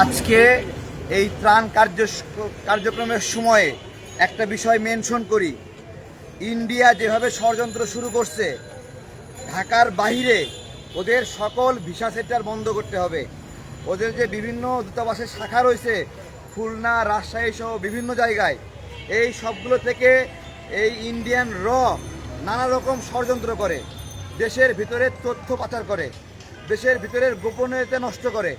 আজকে এই ত্রাণ কার্য কার্যক্রমের সময়ে একটা বিষয় মেনশন করি। ইন্ডিয়া যেভাবে ষড়যন্ত্র শুরু করছে, ঢাকার বাইরে ওদের সকল ভিসা সেন্টার বন্ধ করতে হবে। ওদের যে বিভিন্ন দূতাবাসের শাখা রয়েছে, খুলনা, রাজশাহী সহ বিভিন্ন জায়গায়, এই সবগুলো থেকে এই ইন্ডিয়ান র নানা রকম ষড়যন্ত্র করে। দেশের ভিতরে তথ্য পাচার করে, দেশের ভিতরের গোপনীয়তা নষ্ট করে।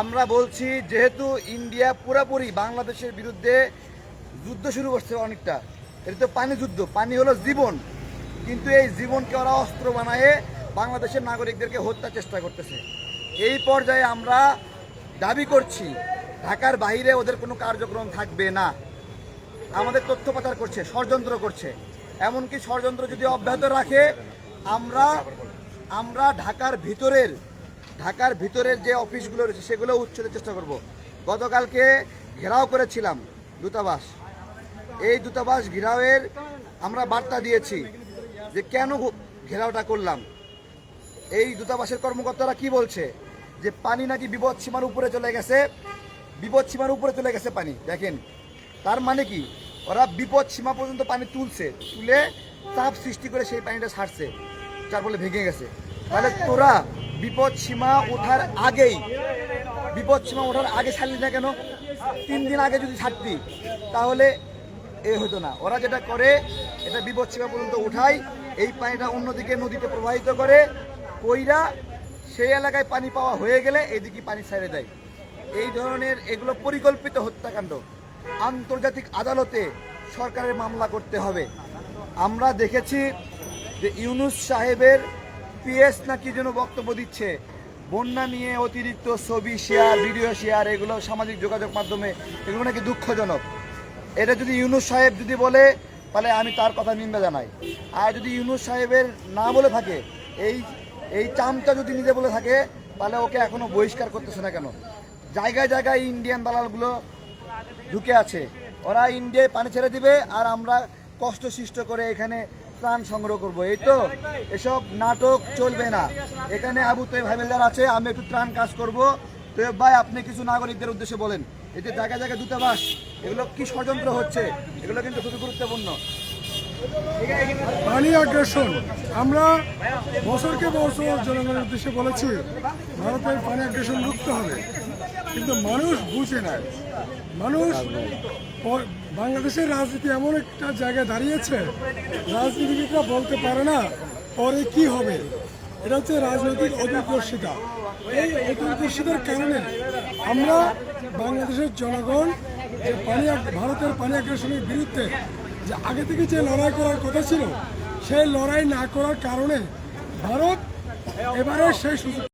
আমরা বলছি, যেহেতু ইন্ডিয়া পুরোপুরি বাংলাদেশের বিরুদ্ধে যুদ্ধ শুরু করছে অনেকটা, এটা তো পানি যুদ্ধ, পানি হলো জীবন। কিন্তু এই জীবনকে ওরা অস্ত্র বানায় বাংলাদেশের নাগরিকদেরকে হত্যার চেষ্টা করতেছে। এই পর্যায়ে আমরা দাবি করছি, ঢাকার বাইরে ওদের কোনো কার্যক্রম থাকবে না। আমাদের তথ্য পাচার করছে, ষড়যন্ত্র করছে। এমনকি ষড়যন্ত্র যদি অব্যাহত রাখে, আমরা আমরা ঢাকার ভিতরের ঢাকার ভিতরের যে অফিসগুলো রয়েছে, সেগুলো উচ্ছেদের চেষ্টা করব। গতকালকে ঘেরাও করেছিলাম দূতাবাস। এই দূতাবাস ঘেরাওয়ের আমরা বার্তা দিয়েছি যে কেন ঘেরাওটা করলাম। এই দূতাবাসের কর্মকর্তারা কি বলছে? যে পানি নাকি বিপদ সীমার উপরে চলে গেছে। বিপদ সীমার উপরে চলে গেছে পানি। দেখেন, তার মানে কি? ওরা বিপদ সীমা পর্যন্ত পানি তুলছে, তুলে চাপ সৃষ্টি করে সেই পানিটা ছাড়ছে যার ফলে ভেঙে গেছে। তাহলে তোরা বিপদ সীমা ওঠার আগেই, বিপদ সীমা ওঠার আগে ছাড়লি না কেন? তিন দিন আগে যদি ছাড়তি, তাহলে এ হতো না। ওরা যেটা করে, এটা বিপদ সীমা পর্যন্ত উঠায়, এই পানিটা অন্যদিকে নদীতে প্রবাহিত করে, কইরা সেই এলাকায় পানি পাওয়া হয়ে গেলে এইদিকে পানি ছেড়ে দেয়। এই ধরনের এগুলো পরিকল্পিত হত্যাকাণ্ড। আন্তর্জাতিক আদালতে সরকারের মামলা করতে হবে। আমরা দেখেছি যে ইউনুস সাহেবের পিএস নাকি যেন বক্তব্য দিচ্ছে? বন্যা নিয়ে অতিরিক্ত ছবি শেয়ার ভিডিও শেয়ার এগুলো সামাজিক যোগাযোগ মাধ্যমে, এগুলো নাকি দুঃখজনক। এটা যদি ইউনুস সাহেব যদি বলে, তাহলে আমি তার কথা নিন্দা জানাই। আর যদি ইউনুস সাহেবের না বলে থাকে, এই এই চামটা যদি নিজে বলে থাকে, তাহলে ওকে এখনও বহিষ্কার করতেছে না কেন? জায়গায় জায়গায় ইন্ডিয়ান দালালগুলো ঢুকে আছে। ওরা ইন্ডিয়ায় পানি ছেড়ে দিবে, আর আমরা কষ্ট সৃষ্ট করে এখানে ত্রাণ সংগ্রহ করব। এই তো, এসব নাটক চলবে না। এখানে আবু তৈব হাবিলদার আছে, আমি একটু ত্রাণ কাজ করব। তৈব ভাই, আপনি কিছু নাগরিকদের উদ্দেশ্যে বলেন। এই যে জায়গায় জায়গায় দূতাবাস, এগুলো কি ষড়যন্ত্র হচ্ছে? এগুলো কিন্তু খুবই গুরুত্বপূর্ণ। পানি আগ্রাসন, আমরা বছরকে বছর জনগণের উদ্দেশ্যে বলেছি, ভারতের পানি আগ্রাসন রুখতে হবে। কিন্তু মানুষ বুঝে নেয় মানুষ বাংলাদেশের রাজনীতি এমন একটা জায়গায় দাঁড়িয়েছে, রাজনীতিবিদরা বলতে পারে না পরে কি হবে। এটা হচ্ছে রাজনৈতিক অদূরদর্শিতা। এই অদূরদর্শিতার কারণে আমরা বাংলাদেশের জনগণ যে পানি ভারতের পানি আগ্রাসনের বিরুদ্ধে যে আগে থেকে যে লড়াই করার কথা ছিল, সেই লড়াই না করার কারণে ভারত এবারে সেই সুযোগ